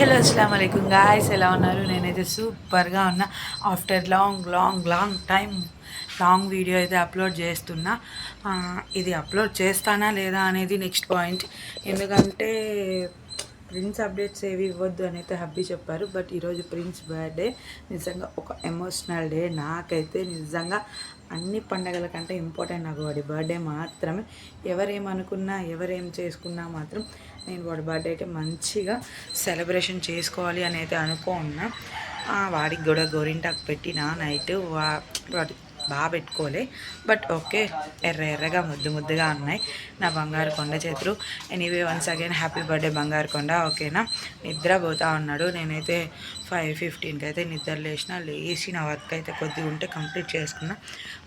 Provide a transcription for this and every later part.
Hello అస్సలం అయికం guys ఎలా ఉన్నారు? నేనైతే సూపర్గా ఉన్నా. After long long long time long video అయితే అప్లోడ్ చేస్తున్నా. ఇది అప్లోడ్ చేస్తానా లేదా అనేది నెక్స్ట్ పాయింట్ ఎందుకంటే ప్రిన్స్ అప్డేట్స్ ఏవి ఇవ్వద్దు అని అయితే హబ్బీ చెప్పారు. బట్ ఈరోజు ప్రిన్స్ బర్త్డే నిజంగా ఒక ఎమోషనల్ డే నాకైతే నిజంగా అన్ని పండగల కంటే ఇంపార్టెంట్ నాకు వాడి బర్త్డే మాత్రమే. ఎవరేమనుకున్నా ఎవరేం చేసుకున్నా మాత్రం నేను వాడి బర్త్డే అయితే మంచిగా సెలబ్రేషన్ చేసుకోవాలి అని అయితే అనుకున్నా వాడికి కూడా గోరింటాకు పెట్టిన నైట్ వా వాటి బాగా పెట్టుకోలే. బట్ ఓకే ఎర్ర ఎర్రగా ముద్దు ముద్దుగా ఉన్నాయి. నా బంగారు కొండ చేతులు. Anyway once again happy birthday బంగారు కొండ ఓకేనా? నిద్ర పోతా ఉన్నాడు. నేనైతే ఫైవ్ ఫిఫ్టీన్కి అయితే నిద్ర లేచిన లేచి నా వర్క్ అయితే కొద్దిగా ఉంటే కంప్లీట్ చేసుకున్నా.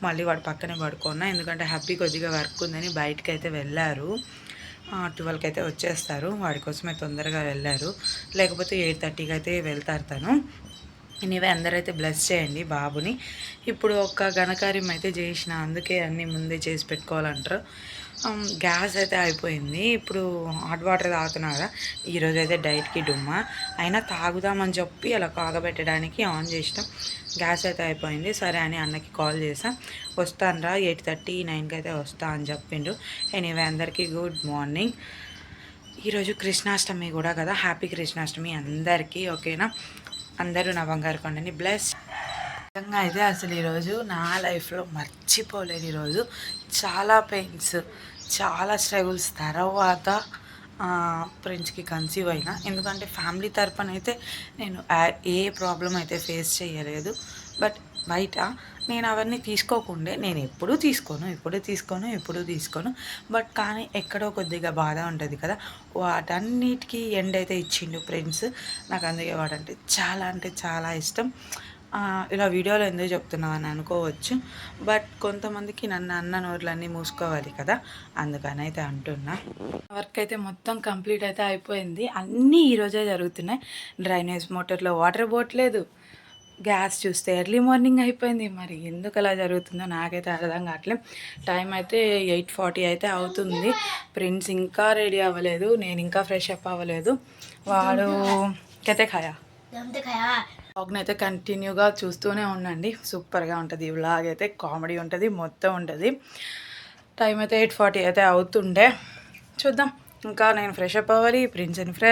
మళ్ళీ వాడు పక్కనే పడుకున్నా. ఎందుకంటే హ్యాపీ కొద్దిగా వర్క్ ఉందని బయటకు అయితే వెళ్ళారు. ట్వెల్వ్కి అయితే వచ్చేస్తారు. వాడి కోసమే తొందరగా వెళ్ళారు. లేకపోతే ఎయిట్ థర్టీకి అయితే వెళ్తారు తను. ఎనీవే అందరైతే బ్లెస్ చేయండి బాబుని. ఇప్పుడు ఒక ఘనకార్యం అయితే చేసిన అందుకే అన్నీ ముందే చేసి పెట్టుకోవాలంటారు. గ్యాస్ అయితే అయిపోయింది. ఇప్పుడు హాట్ వాటర్ తాగుతున్నారా ఈరోజు అయితే డైట్కి డుమ్మా. అయినా తాగుదామని చెప్పి అలా కాగబెట్టడానికి ఆన్ చేసినాం గ్యాస్ అయితే అయిపోయింది. సరే అని అన్నకి కాల్ చేసాం. వస్తానురా ఎయిట్ థర్టీ నైన్కి అయితే వస్తా అని చెప్పిండు. ఎనీవే అందరికీ గుడ్ మార్నింగ్. ఈరోజు కృష్ణాష్టమి కూడా కదా. హ్యాపీ కృష్ణాష్టమి అందరికీ ఓకేనా? అందరూ నా బంగారు కొండని బ్లెస్ నిజంగా అయితే అసలు ఈరోజు నా లైఫ్లో మర్చిపోలేని ఈరోజు చాలా పెయిన్స్ చాలా స్ట్రగుల్స్ తర్వాత ఫ్రెండ్స్కి కన్సీవ్ అయినా. ఎందుకంటే ఫ్యామిలీ తరపున అయితే నేను ఏ ప్రాబ్లం అయితే ఫేస్ చేయలేదు. బట్ బయట నేను అవన్నీ తీసుకోకుండే నేను ఎప్పుడూ తీసుకోను ఎప్పుడు తీసుకోను ఎప్పుడూ తీసుకోను. బట్ కానీ ఎక్కడో కొద్దిగా బాధ ఉంటుంది కదా. వాటన్నిటికీ ఎండ్ అయితే ఇచ్చిండు ఫ్రెండ్స్. నాకు అందుకే వాడంటే చాలా అంటే చాలా ఇష్టం. ఇలా వీడియోలో ఎందుకు చెప్తున్నావు అని అనుకోవచ్చు. బట్ కొంతమందికి నన్ను అన్న నోర్లన్నీ మూసుకోవాలి కదా. అందుకని అయితే అంటున్నా. వర్క్ అయితే మొత్తం కంప్లీట్ అయితే అయిపోయింది. అన్నీ ఈరోజే జరుగుతున్నాయి. డ్రైనేజ్ మోటార్లో వాటర్ పోవట్లేదు గ్యాస్ చూస్తే ఎర్లీ మార్నింగ్ అయిపోయింది. మరి ఎందుకు అలా జరుగుతుందో నాకైతే అర్థం కావట్లేదు. టైం అయితే ఎయిట్ ఫార్టీ అయితే అవుతుంది. ప్రిన్స్ ఇంకా రెడీ అవ్వలేదు. నేను ఇంకా ఫ్రెష్ అప్ అవ్వలేదు. వాడు కతే ఖాయా వ్లాగ్ని అయితే కంటిన్యూగా చూస్తూనే ఉండండి. సూపర్గా ఉంటుంది. ఈ వ్లాగ్ అయితే కామెడీ ఉంటుంది మొత్తం ఉంటుంది. టైం అయితే ఎయిట్ ఫార్టీ అయితే అవుతుండే. చూద్దాం. ఇంకా నేను ఫ్రెష్ అప్ అవ్వాలి ప్రిన్స్ని ఫ్రె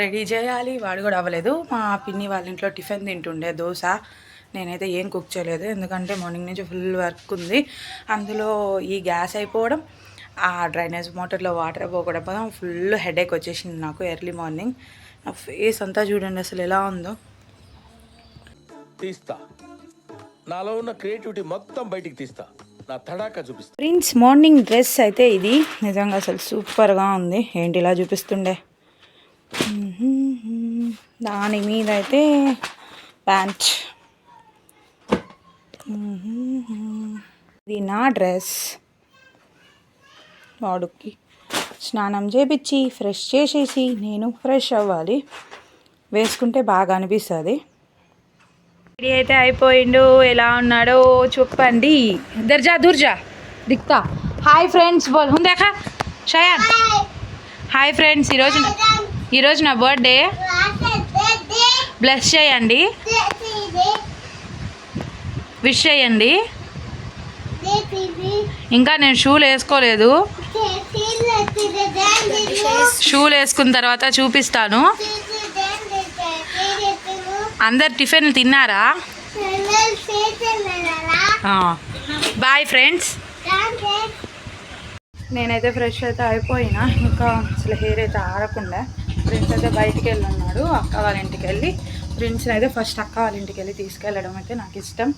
రెడీ చేయాలి. వాడు కూడా అవ్వలేదు. మా పిన్ని వాళ్ళ ఇంట్లో టిఫిన్ తింటుండే దోశ. నేనైతే ఏం కుక్ చేయలేదు. ఎందుకంటే మార్నింగ్ నుంచి ఫుల్ వర్క్ ఉంది. అందులో ఈ గ్యాస్ అయిపోవడం ఆ డ్రైనేజ్ మోటార్లో వాటర్ పోకడం ఫుల్ హెడేక్ వచ్చేసింది నాకు ఎర్లీ మార్నింగ్ నా ఫేస్ అంతా చూడండి అసలు ఎలా ఉందో. తీస్తా. నాలో ఉన్న క్రియేటివిటీ మొత్తం బయటికి తీస్తా. నా చూపిస్తా. ప్రిన్స్ మార్నింగ్ డ్రెస్ అయితే ఇది. నిజంగా అసలు సూపర్గా ఉంది. ఏంటి ఇలా చూపిస్తుండే? దాని మీద అయితే ప్యాంట్. ఇది నా డ్రెస్. వాడుకి. స్నానం చేపించి ఫ్రెష్ చేసేసి నేను ఫ్రెష్ అవ్వాలి. వేసుకుంటే బాగా అనిపిస్తుంది. రెడీ అయితే అయిపోయిండు. ఎలా ఉన్నాడో చెప్పండి దర్జా దుర్జా. దిక్తా. హాయ్ ఫ్రెండ్స్ బోల్. ఉందాక షయాన్. హాయ్ ఫ్రెండ్స్ ఈరోజు ఈరోజు నా బర్త్డే బ్లెస్ చేయండి. విష్ చేయండి. ఇంకా నేను షూలు వేసుకోలేదు. షూలు వేసుకున్న తర్వాత చూపిస్తాను. అందరు టిఫిన్ తిన్నారా? Bye friends. నేనైతే ఫ్రెష్ అయితే అయిపోయినా. ఇంకా అసలు హెయిర్ అయితే ఆరకుండా ఫ్రెండ్స్ అయితే బయటికి వెళ్ళన్నాడు అక్క వాళ్ళ ఇంటికి వెళ్ళి ఫ్రెండ్స్ని అయితే ఫస్ట్ అక్క వాళ్ళ ఇంటికి వెళ్ళి తీసుకెళ్ళడం అయితే నాకు ఇష్టం.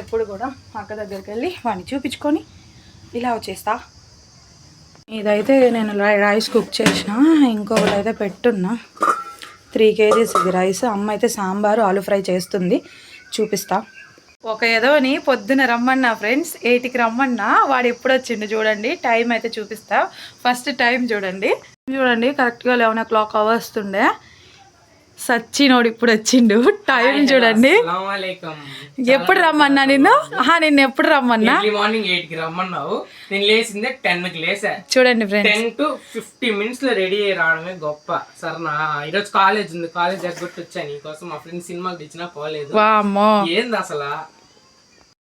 ఎప్పుడు కూడా అక్క దగ్గరికి వెళ్ళి వాడిని చూపించుకొని ఇలా వచ్చేస్తా. ఇదైతే నేను రైస్ కుక్ చేసిన. ఇంకొకటి అయితే పెట్టున్నా. త్రీ కేజీస్ ఇది రైస్. అమ్మ అయితే సాంబారు ఆలు ఫ్రై చేస్తుంది. చూపిస్తా. ఒక ఏదోని పొద్దున రమ్మన్నా ఫ్రెండ్స్ ఎయిట్కి రమ్మన్నా వాడు ఎప్పుడు వచ్చిండు చూడండి. టైం అయితే చూపిస్తా. ఫస్ట్ టైం చూడండి. చూడండి కరెక్ట్గా లెవెన్ ఓ క్లాక్ అవర్స్తుండే సచ్చినోడు ఇప్పుడు వచ్చిండు. టైం చూడండి. ఎప్పుడు రమ్మన్నా నిన్ను? ఆహా నిన్ను ఎప్పుడు రమ్మన్నా? మార్నింగ్ ఎయిట్కి రమ్మన్నావు. నేను లేచిందే టెన్కి లేసా. చూడండి ఫ్రెండ్స్ టెన్ టు ఫిఫ్టీ మినిట్స్లో రెడీ అయ్యి రావడమే గొప్ప. సరేనా ఈరోజు కాలేజ్ ఉంది. కాలేజ్ ఎగ్గొట్టి వచ్చా నీకోసం? మా ఫ్రెండ్ సినిమాకి తెచ్చినా పోలేదు. ఏంది అసలు?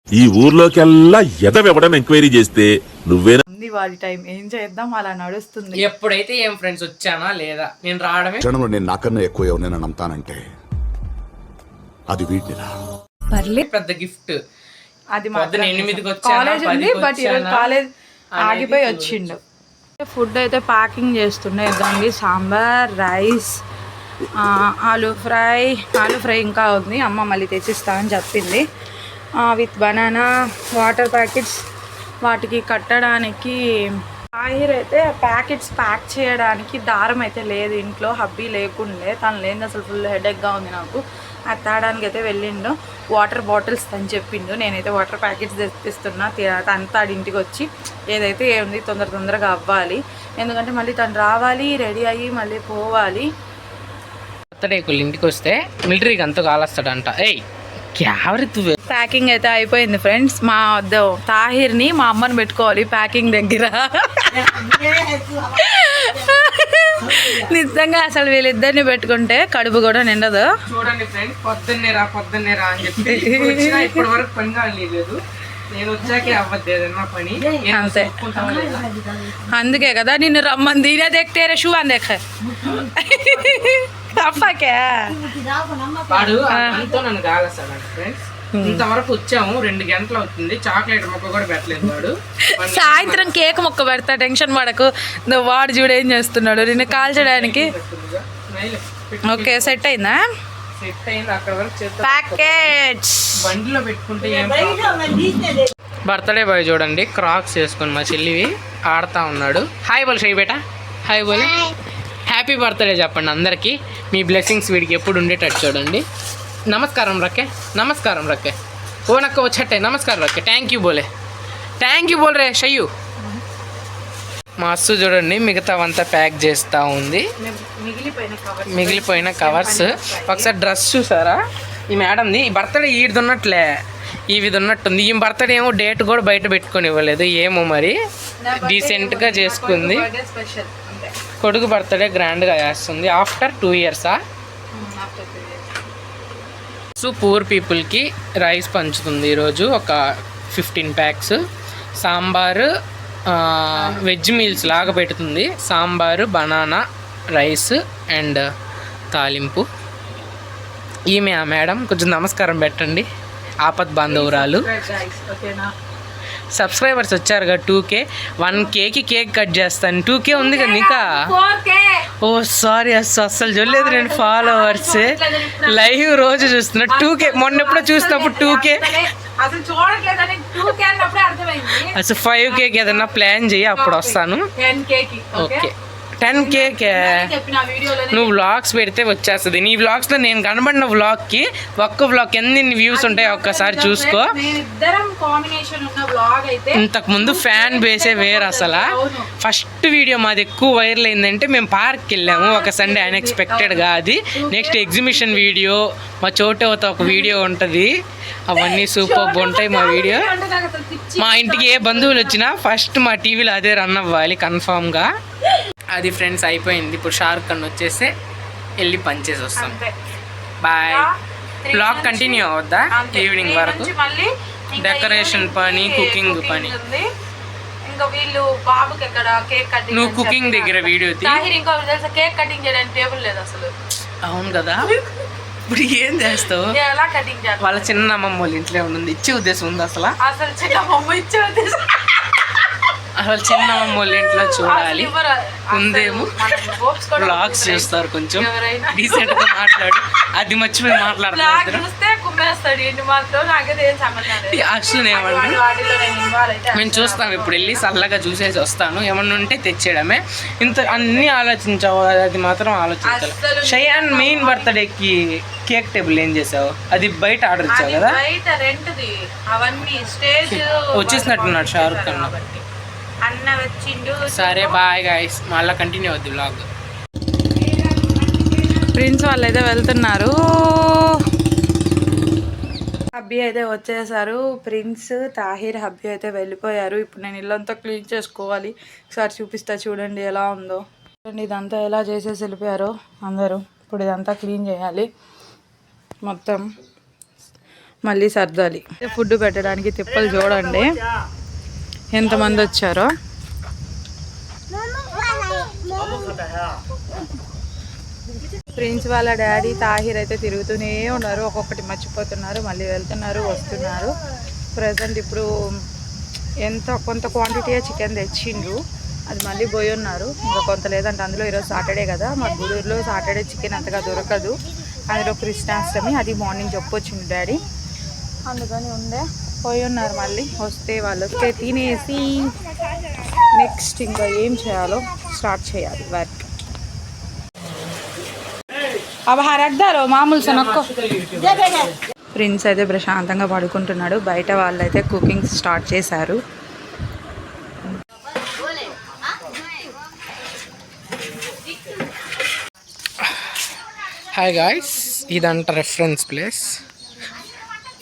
ఈ ఊర్లోకెల్లా ఎదవెవడని ఎంక్వైరీ చేస్తే నువ్వేనా? ఉంది వాడి టైం. ఏం చేద్దాం? అలా నడుస్తుంది. ఎప్పుడైతే ఏం ఫ్రెండ్స్ వచ్చానా లేదా? నేను రావడమే. క్షణంలో నేను నాకన్నా ఎక్కువ ఎవరినైనా నమ్ముతానంటే అది వీటిరా పెద్ద గిఫ్ట్ అది పొద్దున ఎనిమిదికి వచ్చానా, కాలేజ్ ఉంది పదికి బట్ ఈరోజు వచ్చానా? కాలేజ్ ఆగిపోయి వచ్చిండు. ఫుడ్ అయితే ప్యాకింగ్ చేస్తుండే ఇదండి సాంబార్ రైస్ ఆ, ఆలూ ఫ్రై ఆలూ ఫ్రై ఇంకా ఉంది. అమ్మ మళ్ళీ తెచ్చిస్తా అని చెప్పింది. విత్ బనానా వాటర్ ప్యాకెట్స్ వాటికి కట్టడానికి ఆయిర్ అయితే ప్యాకెట్స్ ప్యాక్ చేయడానికి దారం అయితే లేదు. ఇంట్లో హబ్బీ లేకుండే. తను లేని అసలు ఫుల్ హెడేక్గా ఉంది నాకు. అది తాడానికి అయితే వెళ్ళిండు. వాటర్ బాటిల్స్ అని చెప్పిండు. నేనైతే వాటర్ ప్యాకెట్స్ తెప్పిస్తున్నా తను తాడి ఇంటికి వచ్చి ఏదైతే ఏముంది తొందర తొందరగా అవ్వాలి. ఎందుకంటే మళ్ళీ తను రావాలి రెడీ అయ్యి మళ్ళీ పోవాలి. బర్త్డే ఇంటికి వస్తే మిలిటరీకి అంతా కాలుస్తాడంట ఏయ్! ప్యాకింగ్ అయితే అయిపోయింది ఫ్రెండ్స్. మా వద్ద తాహిర్ని మా అమ్మని పెట్టుకోవాలి ప్యాకింగ్ దగ్గర. నిజంగా అసలు వీళ్ళిద్దరిని పెట్టుకుంటే కడుపు కూడా నిండదు. చూడండి ఫ్రెండ్స్ పొద్దున్నే రా పొద్దున్నే రా అని చెప్పి. ఇప్పటి వరకు పని కాలేదు అంతే. అందుకే కదా నిన్ను రమ్మని దీనే దేఖతే షూ అని దేఖ అప్పకే వాడు నన్ను ఫ్రెండ్స్. ఇంతవరకు వచ్చాము రెండు గంటలు అవుతుంది. చాక్లెట్ మొక్క కూడా పెట్టలేదు వాడు. సాయంత్రం కేక్ మొక్క పెడతా టెన్షన్ పడకు. వాడు చూడు ఏం చేస్తున్నాడు. నిన్ను కాల్చడానికి. ఓకే సెట్ అయిందా? సెట్ అయింది అక్కడ వరకు చేత ప్యాకెట్స్ బండిలో పెట్టుకుంటే ఏం బర్త్డే బాయ్ చూడండి క్రాక్స్ వేసుకొని మా చెల్లివి ఆడుతా ఉన్నాడు. హాయ్ బోల్ షై బేటా. హాయ్ బోల్. హ్యాపీ బర్త్డే చెప్పండి అందరికీ. మీ బ్లెస్సింగ్స్ వీడికి ఎప్పుడు ఉండేటట్టు చూడండి. నమస్కారం రక్కే నమస్కారం రక్కే. ఓ నక్క వచ్చట్టే నమస్కారం రక్కే. థ్యాంక్ యూ బోలే. థ్యాంక్ యూ బోల్ రే షయ్యు మా చూడండి మిగతావంతా ప్యాక్ చేస్తూ ఉంది. మిగిలిపోయిన కవర్స్. ఒకసారి డ్రెస్ చూసారా? ఈ మేడంది ఈ బర్త్డే ఈడిది ఉన్నట్లే ఈవిది ఉన్నట్టుంది ఈ బర్త్డే ఏమో డేట్ కూడా బయట పెట్టుకొని ఇవ్వలేదు. ఏమో మరి. డీసెంట్గా చేసుకుంది. కొడుకు బర్త్డే గ్రాండ్గా చేస్తుంది. ఆఫ్టర్ టూ ఇయర్సా సో పూర్ పీపుల్కి రైస్ పంచుతుంది ఈరోజు. ఒక fifteen packs sambar veg meals లాగా పెడుతుంది సాంబారు బనానా రైస్ అండ్ తాలింపు. ఈమె ఆ మేడం. కొంచెం నమస్కారం పెట్టండి. ఆపద్ బాంధవురాలు. సబ్స్క్రైబర్స్ సబ్స్క్రైబర్స్ వచ్చారుగా టూ కే. వన్ కేకి కేక్ కట్ చేస్తాను. టూ కే ఉంది కదా నీకా? ఓ సారీ అస్సలు అస్సలు చూడలేదు నేను ఫాలోవర్స్. లైవ్ రోజు చూస్తున్నా. టూ కే. మొన్నెప్పుడో చూసినప్పుడు టూ కే. అసలు చూడట్లేదని టూ కే అసలు ఫైవ్ కేకి ఏదన్నా ప్లాన్ చేయి అప్పుడు వస్తాను. ఓకే టెన్ కేకే నువ్వు వ్లాగ్స్ పెడితే వచ్చేస్తుంది. నీ వ్లాగ్స్లో నేను కనబడిన వ్లాగ్కి ఒక్క వ్లాగ్ ఎన్ని వ్యూస్ ఉంటాయో ఒక్కసారి చూసుకో. ఇంతకు ముందు ఫ్యాన్ బేసే వేరు అసలు. ఫస్ట్ వీడియో మాది ఎక్కువ వైరల్ అయిందంటే మేము పార్క్కి వెళ్ళాము. ఒక సండే అన్ఎక్స్పెక్టెడ్గా అది. నెక్స్ట్ ఎగ్జిబిషన్ వీడియో మా చోటవత ఒక వీడియో ఉంటుంది. అవన్నీ సూపర్ ఉంటాయి మా వీడియో. మా ఇంటికి ఏ బంధువులు వచ్చినా ఫస్ట్ మా టీవీలో అదే రన్ అవ్వాలి కన్ఫామ్గా. అది ఫ్రెండ్స్ అయిపోయింది. ఇప్పుడు షారుఖ్ ఖాన్ వచ్చేస్తే వెళ్ళి పనిచేసి వస్తాం. బాయ్. బ్లాగ్ కంటిన్యూ అవుద్దా. ఈవినింగ్ వరకు. evening పని, కి cooking cooking పని. ఉంది. ఇంకా వీళ్ళు బాబుకి ఎక్కడ కేక్ కటింగ్ నువ్వు cooking దగ్గర video తీ. తాహిర్ ఇంకో తెలుసా కేక్ కటింగ్ చేయడానికి టేబుల్ లేదు అసలు. అవును కదా. ఇప్పుడు ఏం చేస్తావు? ఎలా కటింగ్ వాళ్ళ చిన్న అమ్మమ్మ వాళ్ళ ఇంట్లో ఉంది? ఇచ్చే ఉద్దేశం ఉంది అసలు? అసలు చిన్న బొమ్మ ఇచ్చేది అసలు చిన్న అమ్మమ్మ వాళ్ళ ఇంట్లో చూడాలి ఉందేమో. బ్లాగ్స్. చూస్తారు కొంచెం. డీసెంట్గా మాట్లాడు. అది మర్చిపోయి మాట్లాడుతున్నారు అసలు ఏమంటారు అటువంటి వాటిలో నేను ఇన్వాల్వ్ అయితే మేము చూస్తాం ఇప్పుడు వెళ్ళి చల్లగా చూసేసి వస్తాను. ఏమన్నా ఉంటే తెచ్చేయడమే. ఇంత అన్ని ఆలోచించావు. అది మాత్రం ఆలోచించాలి. షయాన్ మెయిన్ బర్త్డేకి కేక్ టేబుల్ ఏం చేసావు? అది బయట ఆర్డర్ ఇచ్చావు కదా? వచ్చేసినట్టున్నాడు షారుఖ్ ఖాన్. అన్న వచ్చిండు. సరే బాయ్ గాయస్ మళ్ళీ కంటిన్యూ అవుద్ది బ్లాగ్ ప్రిన్స్ వాళ్ళు అయితే వెళ్తున్నారు. హబ్బీ అయితే వచ్చేసారు. ప్రిన్స్ తాహిర్ హబ్బీ అయితే వెళ్ళిపోయారు. ఇప్పుడు నేను ఇల్లంతా క్లీన్ చేసుకోవాలి. ఒకసారి చూపిస్తా చూడండి ఎలా ఉందో. చూడండి ఇదంతా ఎలా చేసేసి వెళ్ళిపోయారో అందరూ. ఇప్పుడు ఇదంతా క్లీన్ చేయాలి. మొత్తం మళ్ళీ సర్దాలి. ఫుడ్ పెట్టడానికి తిప్పలు చూడండి. ఎంతమంది వచ్చారో? ప్రిన్స్ వాళ్ళ డాడీ తాహిర్ అయితే తిరుగుతూనే ఉన్నారు. ఒక్కొక్కటి మర్చిపోతున్నారు మళ్ళీ వెళ్తున్నారు వస్తున్నారు. ప్రజెంట్ ఇప్పుడు ఎంత కొంత క్వాంటిటీ చికెన్ తెచ్చిండ్రు. అది మళ్ళీ పోయి ఉన్నారు. ఇంకా కొంత లేదంటే అందులో ఈరోజు సాటర్డే కదా. మా గుడూరులో సాటర్డే చికెన్ అంతగా దొరకదు. అందులో కృష్ణాష్టమి అది మార్నింగ్ చెప్పొచ్చిండు డాడీ. అందుకని ఉండే. పోయి ఉన్నారు మళ్ళీ. వస్తే వాళ్ళు వస్తే తినేసి నెక్స్ట్ ఇంకా ఏం చేయాలో స్టార్ట్ చేయాలి వర్క్. అవి మామూలు సనొక్క ప్రిన్స్ అయితే ప్రశాంతంగా పడుకుంటున్నాడు. బయట వాళ్ళైతే కుకింగ్ స్టార్ట్ చేశారు. హాయ్ గాయ్స్ ఇదంట రెఫరెన్స్ ప్లేస్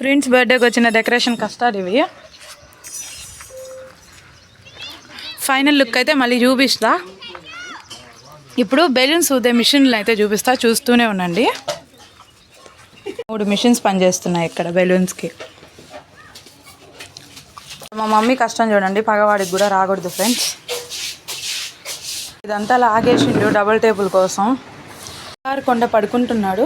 ప్రిన్స్ బర్త్డేకి వచ్చిన డెకరేషన్ కష్టాలు ఇవి. ఫైనల్ లుక్ అయితే మళ్ళీ చూపిస్తా. ఇప్పుడు బెలూన్స్ ఊదే మిషన్లు అయితే చూపిస్తా చూస్తూనే ఉండండి. మూడు మిషన్స్ పనిచేస్తున్నాయి ఇక్కడ బెలూన్స్కి మా మమ్మీ కష్టం చూడండి పగవాడికి కూడా రాకూడదు ఫ్రెండ్స్ ఇదంతా లాగేసిండు డబుల్ టేబుల్ కోసం. కారు కొండ పడుకుంటున్నాడు.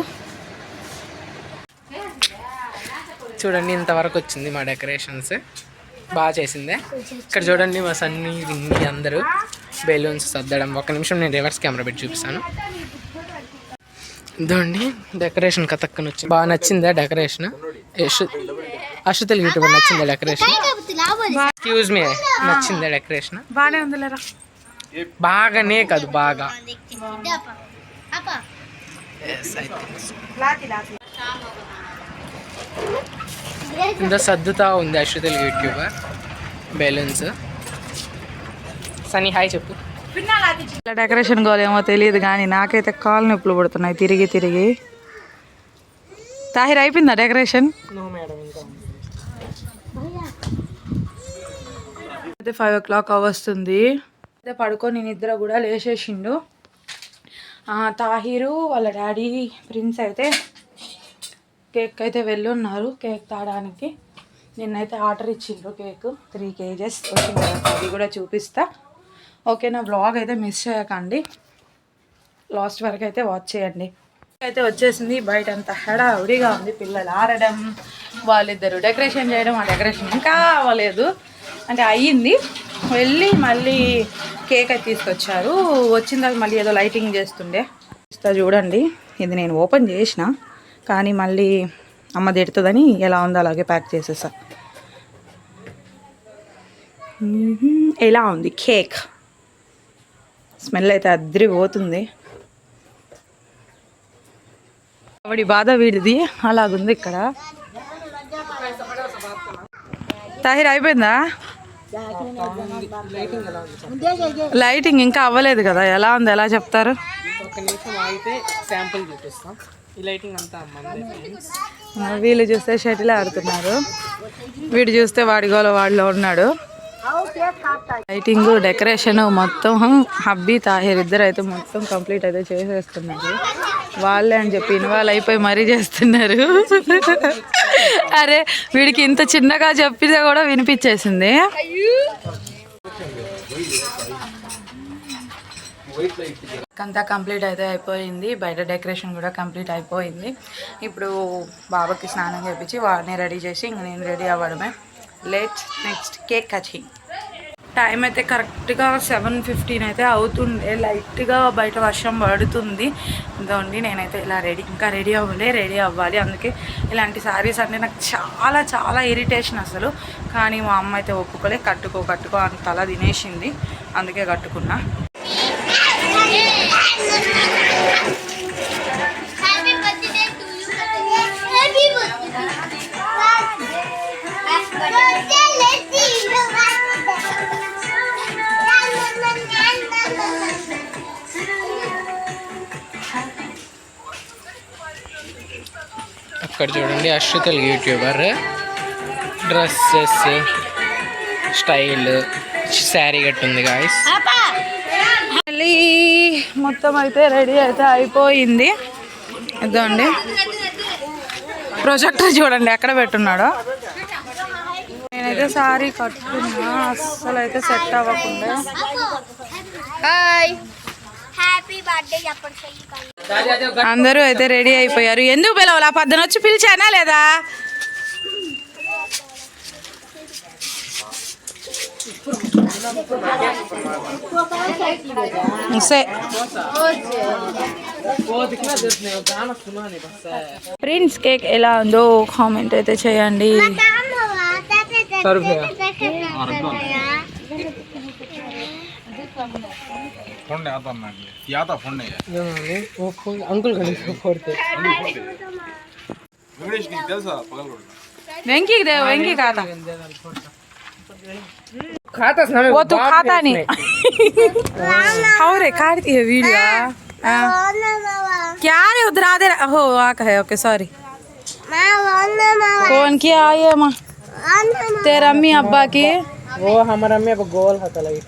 చూడండి ఇంతవరకు వచ్చింది మా డెకరేషన్స్. బాగా చేసిందే. ఇక్కడ చూడండి మా సన్ని విన్ని అందరూ బెలూన్స్ సర్దడం. ఒక నిమిషం నేను రివర్స్ కెమెరా పెట్టి చూపిస్తాను. ఇదండి డెకరేషన్ కథక్కని వచ్చింది బాగా నచ్చిందా డెకరేషన్? అశ్వతల్ యూట్యూబర్ నచ్చిందా డెకరేషన్? ఎక్స్క్యూజ్ మీ నచ్చిందా డెకరేషన్? బాగానే ఉందిలేరా. బాగానే కాదు బాగా. ఇంత సర్దుతా ఉంది అశ్వతల్ యూట్యూబర్ బెలూన్స్ సనీ హాయ్ చెప్పు. ఇలా డెకరేషన్ కావాలేమో తెలియదు కానీ నాకైతే కాలు నొప్పులు పడుతున్నాయి. తిరిగి తిరిగి. తాహిర్ అయిపోయిందా డెకరేషన్? నో మేడం ఇంకా అయితే ఫైవ్ ఓ క్లాక్ అవస్తుంది అయితే పడుకొని నిద్ర కూడా లేచేసిండు. ఆ, తాహిరు వాళ్ళ డాడీ ప్రిన్స్ అయితే కేక్ అయితే వెళ్ళున్నారు కేక్ తాడానికి. నిన్నైతే ఆర్డర్ ఇచ్చిండ్రు కేక్. త్రీ కేజెస్ వచ్చింది. అది కూడా చూపిస్తా. ఓకే నా బ్లాగ్ అయితే మిస్ చేయకండి. లాస్ట్ వరకు అయితే వాచ్ చేయండి. అయితే వచ్చేసింది బయట అంతా హడావుడిగా ఉంది పిల్లలు ఆడడం వాళ్ళిద్దరు డెకరేషన్ చేయడం ఆ డెకరేషన్ ఇంకా అవ్వలేదు. అంటే అయ్యింది. వెళ్ళి మళ్ళీ కేక్ అయితే తీసుకొచ్చారు. వచ్చిన తర్వాత మళ్ళీ ఏదో లైటింగ్ చేస్తుండే. చూడండి ఇది నేను ఓపెన్ చేసిన. కానీ మళ్ళీ అమ్మ తిడుతుందని ఎలా ఉందో అలాగే ప్యాక్ చేసేసా. ఎలా ఉంది? కేక్. స్మెల్ అయితే అద్రి పోతుంది ఆవిడ బాధ వీడిది? అలాగుంది ఇక్కడ. తాహిర్ అయిపోయిందా? లైటింగ్ ఇంకా అవ్వలేదు కదా. ఎలా ఉంది? ఎలా చెప్తారు? ఒక నిమిషం శాంపుల్ చూపిస్తాం. వీళ్ళు చూస్తే షటిల్ ఆడుతున్నారు. వీడు చూస్తే వాడి గోల వాడిలో ఉన్నాడు. లైటింగ్ డెకరేషన్ మొత్తం హబ్బీ తాహిర్ ఇద్దరు అయితే మొత్తం కంప్లీట్ అయితే చేసేస్తున్నారు. వాళ్ళే అని చెప్పి ఇన్వాల్వ్ అయిపోయి మరీ చేస్తున్నారు. అరే వీడికి ఇంత చిన్నగా చెప్పితే కూడా వినిపించేసింది. అంతా కంప్లీట్ అయితే అయిపోయింది. బయట డెకరేషన్ కూడా కంప్లీట్ అయిపోయింది. ఇప్పుడు బాబాకి స్నానం చేపించి వాడిని రెడీ చేసి ఇంక నేను రెడీ అవ్వడమే. Late next cake cutting time అయితే కరెక్ట్గా సెవెన్ ఫిఫ్టీన్ అయితే అవుతుండే. లైట్గా బయట వర్షం పడుతుంది. ఇదండి నేనైతే ఇలా రెడీ ఇంకా రెడీ అవ్వలే రెడీ అవ్వాలి. అందుకే ఇలాంటి శారీస్ అంటే నాకు చాలా చాలా ఇరిటేషన్ అసలు. కానీ మా అమ్మ అయితే ఒప్పుకోలే. కట్టుకో కట్టుకో అని తల తినేసింది. అందుకే కట్టుకున్నా. అక్కడ చూడండి అశ్వతల్ యూట్యూబర్. డ్రెస్సెస్ స్టైల్ శారీ గట్టుంది గాయస్ మొత్తం అయితే రెడీ అయితే అయిపోయింది. ఇదండి ప్రొజెక్టర్ చూడండి ఎక్కడ పెట్టున్నాడో. నేనైతే సారీ కట్టుకున్నా అస్సలు అయితే సెట్ అవ్వకుండా. హాయ్ అందరూ అయితే రెడీ అయిపోయారు. ఎందుకు పిలవాలి? ఆ పద్దన వచ్చి పిలిచానా లేదా? ప్రిన్స్ కేక్ ఎలా ఉందో కామెంట్ అయితే చేయండి. అంకుల్ కొడితే. వెంకీ దే వెంకీ खाता खाताच ना वो तू खाता नहीं खाऊ रे काटती है वीडियो क्या रे उधर आ दे हो आ कहे ओके सॉरी कौन किया आई है माँ तेरा मम्मी अब्बा की वो हमारा मम्मी अब गोल हाथ लगी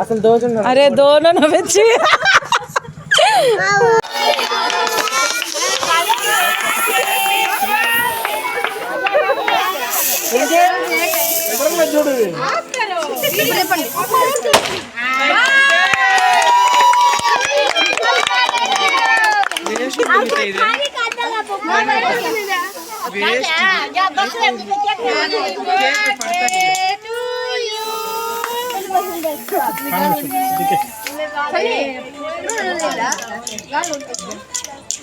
असल दो जन अरे दोनों ना बच्ची Happy birthday to you! To you! Happy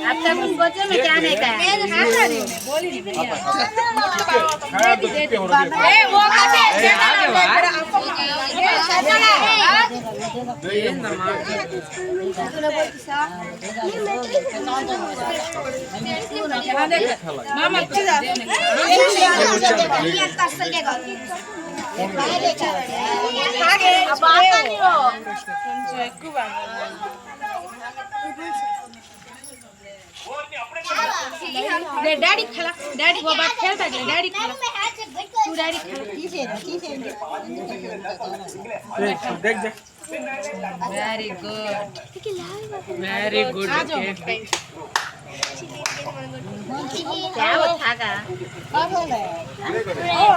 अब तक उस में क्या नहीं कहा मामा కొంచెం दे डैडी खला डैडी वो बात खेलता है डैडी खला तू डैडी खला पीछे पीछे देख देख देख वेरी गुड वेरी गुड क्या वो था का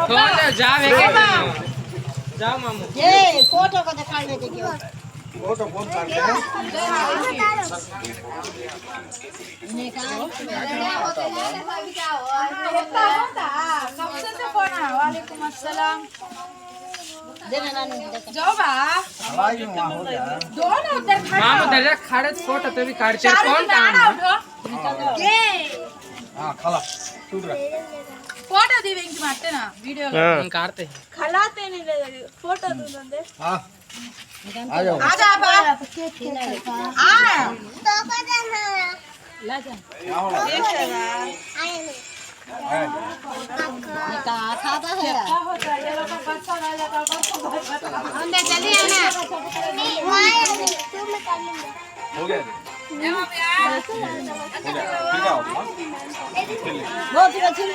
कौन जा वे के जाओ मामू। ये फ़ोटो को दिखाने के लिए। वालेकुम अस्सलाम जाओ बा दोनों उधर मामू दर्जा खड़े फोटो तो भी काट आ जाओ आ जाओ बाप आ तो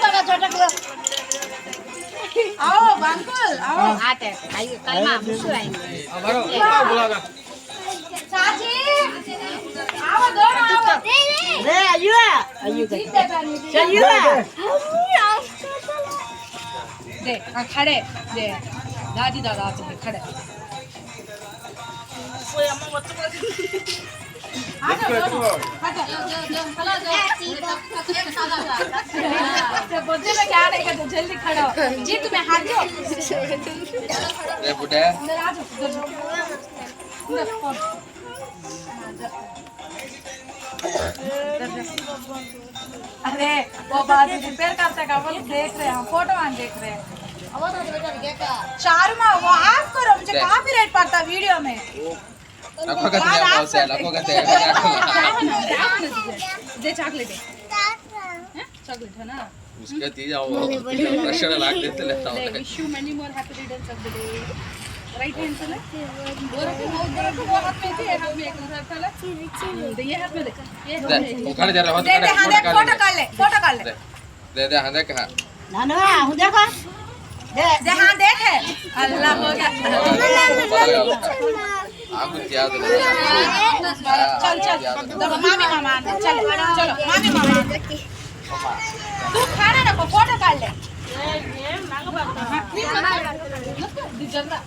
पता छोटा આવો બાંકુલ આવો. આ તે આઈ કલમા મુસુ આઈ બરો બોલા બોલા દાદી દાદા ખડે. जल्दी खड़ा जी तुम्हें दो? अरे वो बात रिपेयर करते का वो लोग देख रहे हैं फ़ोटो मान देख रहे हैं। चारू माँ वो ऑफ़ करो मुझे काफ़ी रेट पड़ता वीडियो में। నాకు ఒక తేవ అవసరం నాకు ఒక తేవ जे चॉकलेट है? हाँ? चॉकलेट है ना? उसका तेज आओ प्रेशर लाग देते लेता हूँ। Wish you many more happy returns of the day right hand चला बोरा के बहुत बड़ा तो हाथ में थे हाथ में एक नज़र चला तो ये हाथ में देख ये उखाड़ जा रहा हाथ दे दे फ़ोटो कर ले फ़ोटो कर ले। दे दे हाँ देख हाँ ना ना हूँ देखो दे दे हाँ देख अल्लाह हो अच्छा। गया ఆకులు చేదు चल चल देखो तो मामी मामा आने दे, चल चलो मामी मामा आने दे। तू खाना रखो फ़ोटो काट ले हाँ, नहीं, नहीं, जल्दा।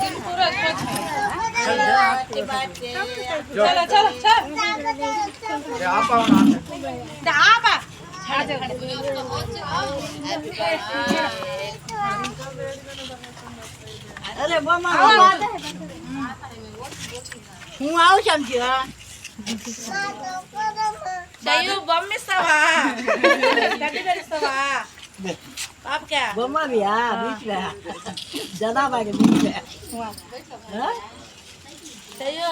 दिन पूरा सोच में। चलो चलो चलो तो आप आ। हाँ, चल, खड़े। હું આવું છું સમજ્યો Dayu, bom istawa. Tadi dari istawa. Apa kya? બમા બી હા બીચ લે જના ભાગે બીચ લે Dayu.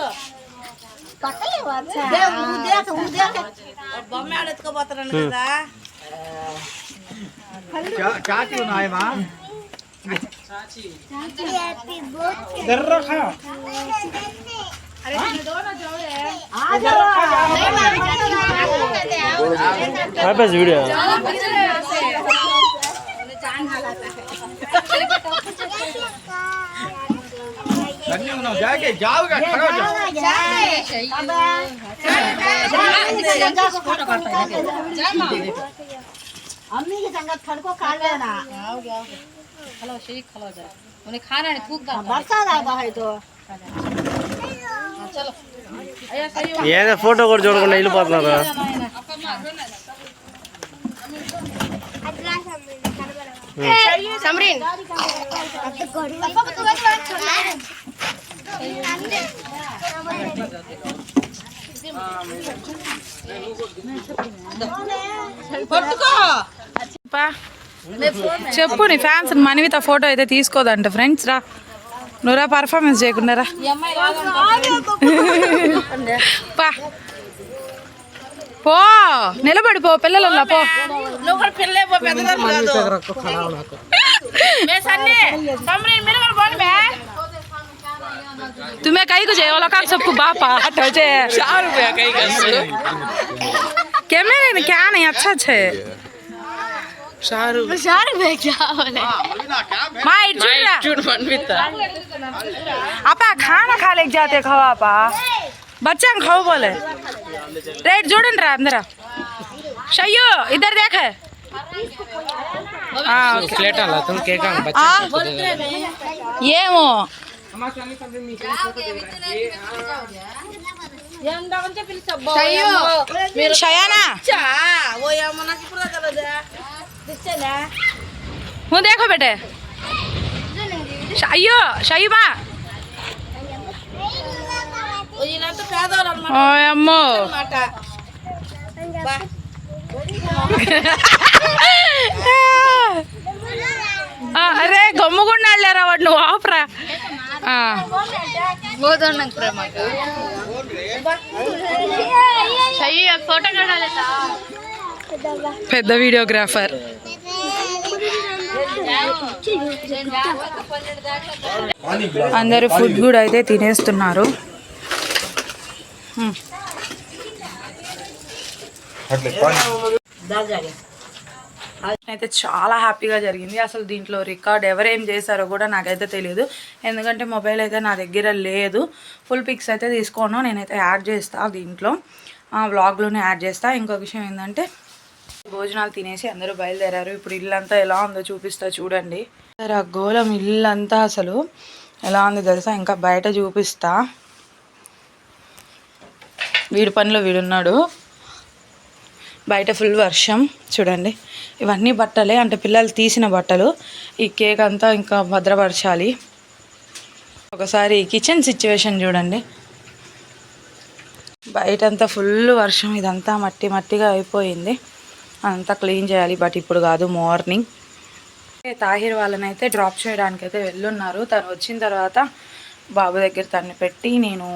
દેખ હું દેખ હું દેખ Bom Video जाके जाओ खड़ा हो जाओ अम्मी की संगत खड़को खा लेना খালো সেই খালো যা মানে খানা নে থুক গা বর্ষা লাগবা হয় তো চলো ఏదో ఫోటో కూడా చూడకుండా వెళ్ళిపోతున్నారు పట్టుకో చెప్పు నీ ఫ్యాన్స్ మనవిత ఫోటో అయితే తీసుకోదంట ఫ్రెండ్స్ రా నువ్వురా పర్ఫార్మెన్స్ చేయకుండా రా ఈ అమ్మాయి పా పో నిలబడి పో పిల్లలల్లా పో నువ్వు కూడా పిల్లే పో పెద్దదాన్ని కాదు మే సన్ని తమ్ముని మీరు కూడా పోండి మే तुम्हें कहीं को जाए का सबको बापा हटो जे चार रुपया कहीं का कैमरे में क्या नहीं अच्छा छे ಶಾರು ಶಾರು ಬೇಕಾ माँ इट्चूट मनविता। आपा खाना खा लेके जाते खाओ आपा। बच्चा खाओ बोले। रेड जोड़न रहा अंदर शयो इधर देख। है। हाँ प्लेट आला तुम के काम बच्चा हाँ। ये वो। तो शयाना। वो या मना की पूरा कर दे। हूँ देखो बेटे अयो शयू माँ ఓ వీళ్ళంతా పేదవాళ్ళు అన్నమాట ఓ అమ్మో అన్నమాట బా ఆ, అరే గమ్ముకున్నాళ్ళేరా వాడు నువ్వు ఆపరా ఆ, పెద్ద వీడియోగ్రాఫర్. అందరూ ఫుడ్ కూడా అయితే తినేస్తున్నారు. అయితే చాలా హ్యాపీగా జరిగింది. అసలు దీంట్లో రికార్డ్ ఎవరేం చేశారో కూడా నాకైతే తెలియదు. ఎందుకంటే మొబైల్ అయితే నా దగ్గర లేదు. ఫుల్ పిక్స్ అయితే తీసుకోను. నేనైతే యాడ్ చేస్తాను దీంట్లో. వ్లాగ్లోనే యాడ్ చేస్తాను ఇంకో విషయం ఏంటంటే భోజనాలు తినేసి అందరూ బయలుదేరారు. ఇప్పుడు ఇల్లంతా ఎలా ఉందో చూపిస్తా చూడండి. ఆ గోళం ఇల్లంతా అసలు ఎలా ఉంది తెలుసా? ఇంకా బయట చూపిస్తా. వీడి పనిలో వీడున్నాడు. బయట ఫుల్ వర్షం. చూడండి. ఇవన్నీ బట్టలే అంటే పిల్లలు తీసిన బట్టలు. ఈ కేక్ అంతా ఇంకా భద్రపరచాలి. ఒకసారి కిచెన్ సిచ్యువేషన్ చూడండి. బయటంతా ఫుల్ వర్షం. ఇదంతా మట్టి మట్టిగా అయిపోయింది. అంతా క్లీన్ చేయాలి బట్ ఇప్పుడు కాదు మార్నింగ్. తాహిర్ వాళ్ళని అయితే డ్రాప్ చేయడానికి అయితే వెళ్ళున్నారు. తను వచ్చిన తర్వాత బాబు దగ్గర తన్ని పెట్టి నేను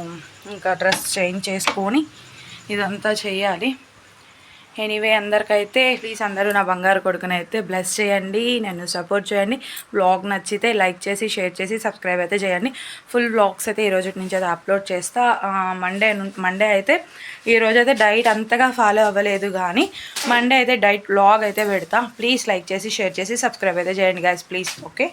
ఇంకా డ్రెస్ చేంజ్ చేసుకొని ఇదంతా చేయాలి. ఎనీవే అందరికైతే ప్లీజ్ అందరూ నా బంగారు కొడుకునైతే బ్లెస్ చేయండి నన్ను సపోర్ట్ చేయండి. బ్లాగ్ నచ్చితే లైక్ చేసి షేర్ చేసి సబ్స్క్రైబ్ అయితే చేయండి. ఫుల్ బ్లాగ్స్ అయితే ఈ రోజు నుంచి అయితే అప్లోడ్ చేస్తా. మండే మండే అయితే ఈరోజు అయితే డైట్ అంతగా ఫాలో అవ్వలేదు కానీ మండే అయితే డైట్ బ్లాగ్ అయితే పెడతా. ప్లీజ్ లైక్ చేసి షేర్ చేసి సబ్స్క్రైబ్ అయితే చేయండి గాయస్ ప్లీజ్ ఓకే